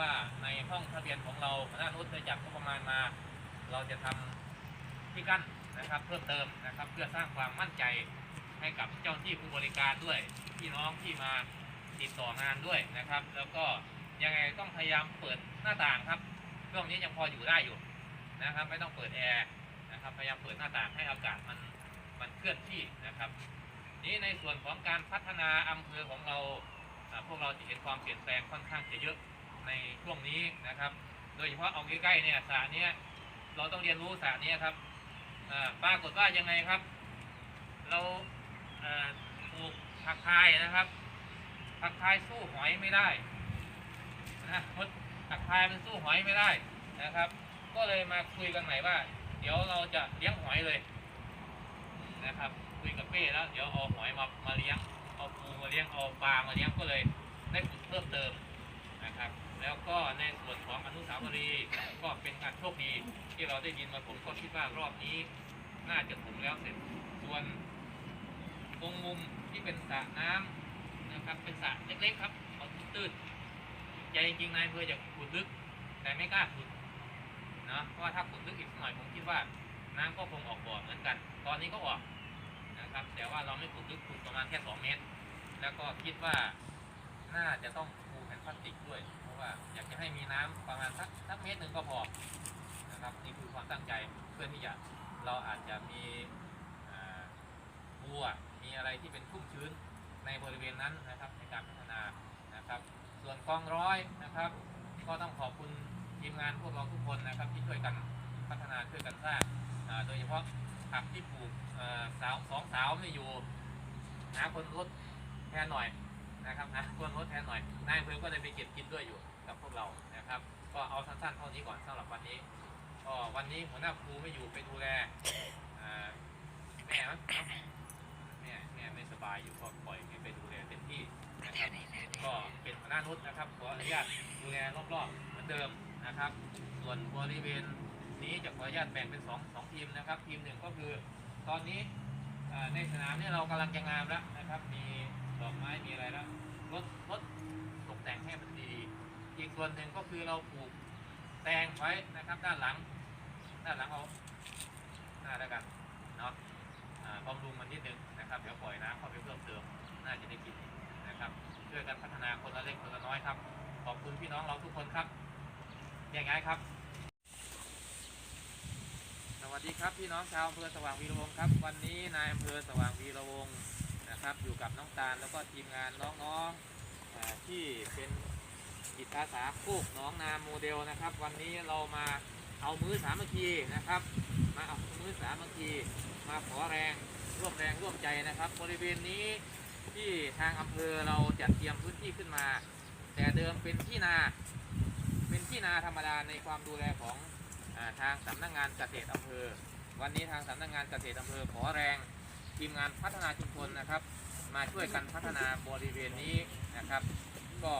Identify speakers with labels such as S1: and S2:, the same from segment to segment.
S1: ว่าในห้องทะเบียนของเราคณะนุชได้จัดงบประมาณมา เราจะทำที่กั้นนะครับ เพิ่มเติมนะครับ เพื่อสร้างความมั่นใจให้กับเจ้าหน้าที่ผู้บริการด้วยพี่น้องที่มาติดต่องานด้วยนะครับ แล้วก็ยังไงต้องพยายามเปิดหน้าต่างครับช่วงนี้ยังพออยู่ได้อยู่นะครับ ไม่ต้องเปิดแอร์นะครับพยายามเปิดหน้าต่างให้อากาศมันมันเคลื่อนที่นะครับ นี้ในส่วนของการพัฒนาอำเภอของเราพวกเราจะเห็นความเปลี่ยนแปลงค่อนข้างจะเยอะ ในช่วงนี้นะครับ โดยเฉพาะเอาใกล้ๆเนี่ยสระเนี้ยเราต้องเรียนรู้สระเนี้ยครับปรากฏว่ายังไงครับ เราปลูกผักพายนะครับผักพายสู้หอยไม่ได้นะมดผักพายมันสู้หอยไม่ได้นะครับ ก็เลยมาคุยกันใหม่ว่า เดี๋ยวเราจะเลี้ยงหอยเลยนะครับ คุยกับเป้แล้ว เดี๋ยวเอาหอยมามาเลี้ยงเอาปูมาเลี้ยงเอาปลามาเลี้ยงก็เลยได้ฝึกเพิ่มเติม แล้วก็ในส่วนของอนุสาวรีย์ก็เป็นการโชคดีที่เราได้ยินมาผมก็คิดว่ารอบนี้น่าจะถึงแล้วเสร็จส่วนตรงมุมที่เป็นสระน้ำนะครับเป็นสระเล็กๆครับเอาตื้นๆใจจริงๆนายเพื่อจะขุดลึก แต่ไม่กล้าขุดนะเพราะว่าถ้าขุดลึกอีกสักหน่อยผมคิดว่าน้ำก็คงออกบ่อเหมือนกัน ตอนนี้ก็ออกนะครับ แต่ว่าเราไม่ขุดลึกขุดประมาณแค่ 2 เมตร แล้วก็คิดว่าน่าจะต้องปูแผ่นพลาสติกด้วย ราะว่าอยากจะให้มีน้ำประมาณสักสักเมตรหนึ่งก็พอนะครับนี่คือความตั้งใจเพื่อที่จะเราอาจจะมีบัวมีอะไรที่เป็นชุ่มชื้นในบริเวณนั้นนะครับในการพัฒนานะครับ ส่วนกองร้อยนะครับ ก็ต้องขอบคุณทีมงานพวกเราทุกคนนะครับ ที่ช่วยกันพัฒนาช่วยกันสร้างโดยเฉพาะผักที่ปลูกสาวสองสาวไม่อยู่หาคนรถแทนหน่อย นะครับหาคนรถแทนหน่อยนายอำเภอก็เลยไปเก็บกินด้วยอยู่กับพวกเรานะครับ ก็เอาสั้นๆเท่านี้ก่อนสำหรับวันนี้ก็วันนี้หัวหน้าครูไม่อยู่ไปดูแลอ่าแม่มั้งเนาะแม่แม่ไม่สบายอยู่ก็ปล่อยให้ไปดูแลเต็มที่นะครับ ก็เป็นหัวหน้านุชนะครับขออนุญาตดูแลรอบๆเหมือนเดิมนะครับ ส่วนบริเวณนี้จะขออนุญาตแบ่งเป็นสองสองทีมนะครับ ทีมหนึ่งก็คือตอนนี้อ่าในสนามเนี่ยเรากำลังจะงามแล้วนะครับ มี ดอกไม้มีอะไรแล้วรถรถตกแต่งให้มันดีอีกส่วนหนึ่งก็คือเราปลูกแตงไว้นะครับ ด้านหลัง ด้านหลังเอาหน้าแล้วกันเนาะบำรุงมันนิดนึงนะครับเดี๋ยวปล่อยน้ำเข้าไปเพิ่มเติมน่าจะได้กินนะครับช่วยกันพัฒนาคนละเล็กคนละน้อยครับ ขอบคุณพี่น้องเราทุกคนครับอย่างไงครับ สวัสดีครับพี่น้องชาวอำเภอสว่างวีระวงครับ วันนี้นายอำเภอสว่างวีระวง นะครับ อยู่กับน้องตาลแล้วก็ทีมงานน้องๆที่เป็นจิตอาสาโคกน้องนาโมเดลนะครับ วันนี้เรามาเอามือสามัคคีนะครับ มาเอามือสามัคคีมาขอแรงร่วมแรงร่วมใจนะครับ บริเวณนี้ที่ทางอำเภอเราจัดเตรียมพื้นที่ขึ้นมา แต่เดิมเป็นที่นาเป็นที่นาธรรมดาในความดูแลของอทางสำนักงานเกษตรอำเภอ วันนี้ทางสำนักงานเกษตรอำเภอขอแรง ทีมงานพัฒนาชุมชนนะครับ มาช่วยกันพัฒนาบริเวณนี้นะครับ ก็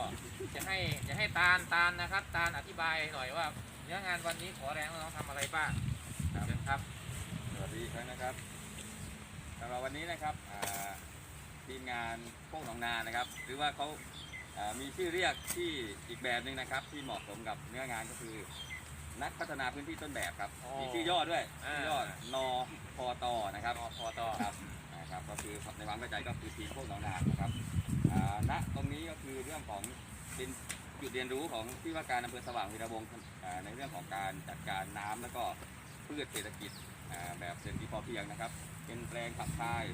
S1: จะให้จะให้ตาลตาลนะครับ ตาลอธิบายหน่อยว่าเนื้องานวันนี้ขอแรงน้องทำอะไรบ้างครับครับ
S2: สวัสดีครั้งนะครับสำหรับวันนี้นะครับทีมงานพวกหนองนานะครับ หรือว่าเขาอ่ามีชื่อเรียกที่อีกแบบหนึ่งนะครับ ที่เหมาะสมกับเนื้องานก็คือ นักพัฒนาพื้นที่ต้นแบบครับ
S1: โอ้
S2: มีชื่อย่อด้วย
S1: อ่า
S2: ชื่อย่อนพตนะครับ
S1: นพอต่อ
S2: ครับนะครับก็คือในความเข้าใจก็คือทีมพวกหนองนานะครับอ่าณตรงนี้ก็คือเรื่องของเป็นจุดเรียนรู้ของที่ว่าการอำเภอสว่างวีระวงศ์อ่าในเรื่องของการจัดการน้ำแล้วก็พืชเศรษฐกิจอ่าแบบเศรษฐกิจพอเพียงนะครับ เป็นแปลงผักพาย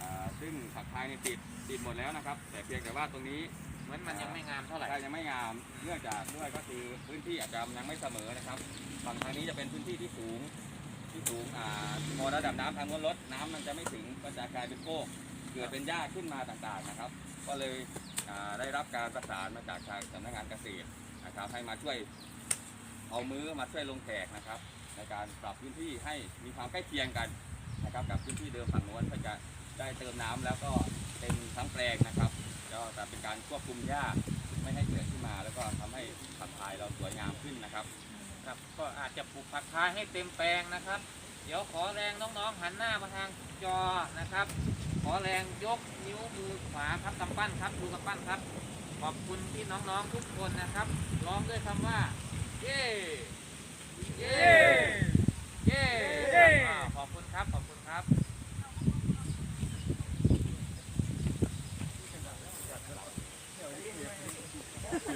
S2: อ่าซึ่งผักพายเนี่ยติดติดหมดแล้วนะครับ แต่เพียงแต่ว่าตรงนี้
S1: เหมือนมันยังไม่งามเท่าไหร่
S2: ใช่ยังไม่งาม เนื่องจากด้วยก็คือพื้นที่อาจจะยังไม่เสมอนะครับ ฝั่งทางนี้จะเป็นพื้นที่ที่สูง ที่สูงอ่าพอระดับน้ำทางโน้นลดน้ำมันจะไม่ถึงก็จะกลายเป็นโก้เกิดเป็นหญ้าขึ้นมาต่างๆนะครับ ก็เลยอ่าได้รับการประสานมาจากทางสำนักงานเกษตรนะครับ ให้มาช่วยเอามือมาช่วยลงแขกนะครับ ในการปรับพื้นที่ให้มีความใกล้เคียงกันนะครับ กับพื้นที่เดิมฝั่งโน้นเพื่อจะได้เติมน้ำแล้วก็เต็มทั้งแปลงนะครับ ก็จะเป็นการควบคุมหญ้าไม่ให้เกิดขึ้นมา แล้วก็ทำให้ผักพายเราสวยงามขึ้นนะครับ
S1: ครับก็อาจจะปลูกผักพายให้เต็มแปลงนะครับ เดี๋ยวขอแรงน้องๆหันหน้ามาทางจอนะครับ ขอแรงยกนิ้วมือขวาครับกำปั้นครับดูกำปั้นครับขอบคุณที่น้องๆทุกคนนะครับร้องด้วยคำว่า เย้เย้เย้อ่ขอบคุณครับขอบคุณครับ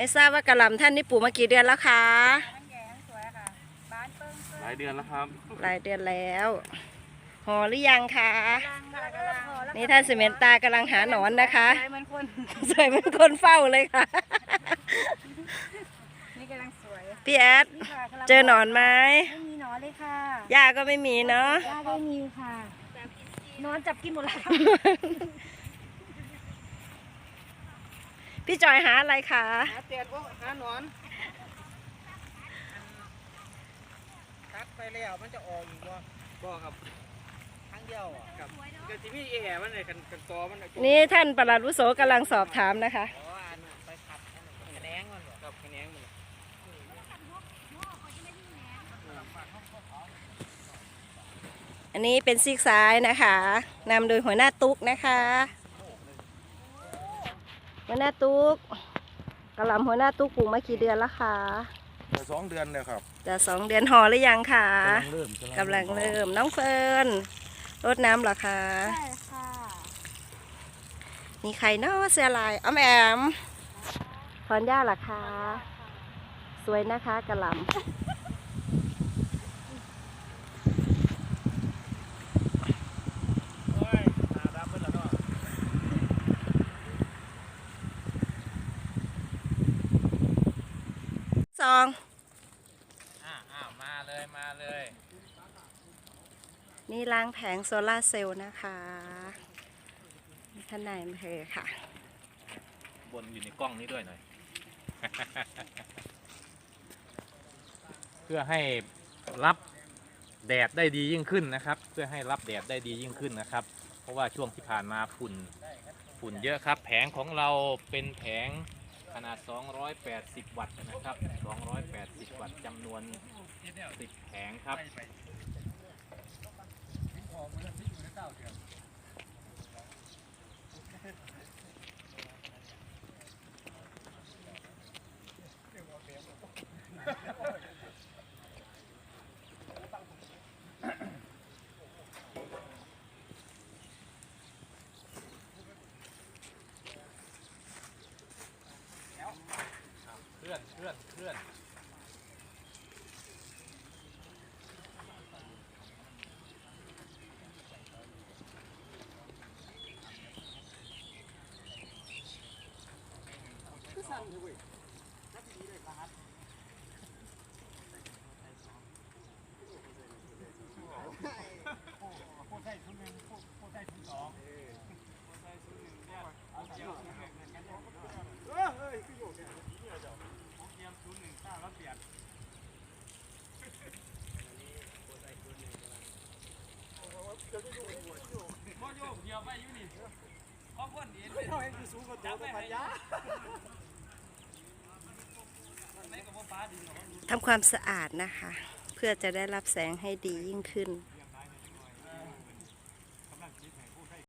S3: ไม่ท
S4: รา
S1: บ
S4: ว่า
S5: กระหลำท่านนี่ปลูกมากี่เดือนแล้วคะ
S4: มันแยงสวยค่ะบ้านเปิ้งเปิ้ง
S1: หลายเดือนแล้วครับ
S5: หลายเดือนแล้วห่อหรือยังคะ
S4: กำลังค่ะกำลังพอแล้ว
S5: นี่ท่านสิเมนตากำลังหาหนอนนะคะ
S4: สวยเหมือนคน
S5: สวยเป็นคนเฝ้าเลยค่ะ
S4: นี่กำลังสวย
S5: พี่แอด
S4: นี่ค่ะกำลัง
S5: เจอหนอนไหม
S4: ไม่มีหนอนเลยค่ะ
S5: หญ้าก็ไม่มีเนาะ
S4: ย่าก็มีค่ะนอนจับกินหมดแล้ว
S5: พี่จอยหาอะไรคะ
S3: หาเตียดว่าหาหนอนตัดไปแล้วมันจะออกอีกบ่บ่ครับครั้งเดียวอะครับก็สิมีแอร์มันเลยกันกันตอมัน
S5: นี่ท่านประหลัดวุโสกำลังสอบถามนะคะ
S3: อ๋ออันน่ะไปขัดอันนั้นคะแนงมันบ่ครับคะแนงมัน
S5: อันนี้เป็นซีกซ้ายนะคะนำโดยหัวหน้าตุ๊กนะคะ หัวหน้าตุ๊กกระหลำหัวหน้าตุ๊กปลูกมากี่เดือนแล้วคะ
S6: สองเดือนเลยครับ
S5: จะสองเดือนห่อหรือยังคะ
S6: เริ่ม
S5: กำลังเริ่มน้องเฟิร์นรดน้ำเหรอคะ
S4: ใช่ค่ะ
S5: มีใครเนาะเสื้อลายอ้อมแอมพรย่าเหรอคะ สวยนะคะกระหลำ สอง
S1: อ่าอ่ามาเลยมาเลย
S5: นี่ล้างแผงโซลาร์เซลล์นะคะท่านนายอำเภอค่ะ
S1: บนอยู่ในกล้องนี้ด้วยหน่อย เพื่อให้รับแดดได้ดียิ่งขึ้นนะครับ เพื่อให้รับแดดได้ดียิ่งขึ้นนะครับ เพราะว่าช่วงที่ผ่านมาฝุ่นฝุ่นเยอะครับ แผงของเราเป็นแผง ขนาด 280 วัตต์นะครับ 280 วัตต์จำนวน 10 แผงครับเค ลื่อนเคลื่อนเคลื่อน
S5: ทำความสะอาดนะคะ เพื่อจะได้รับแสงให้ดียิ่งขึ้น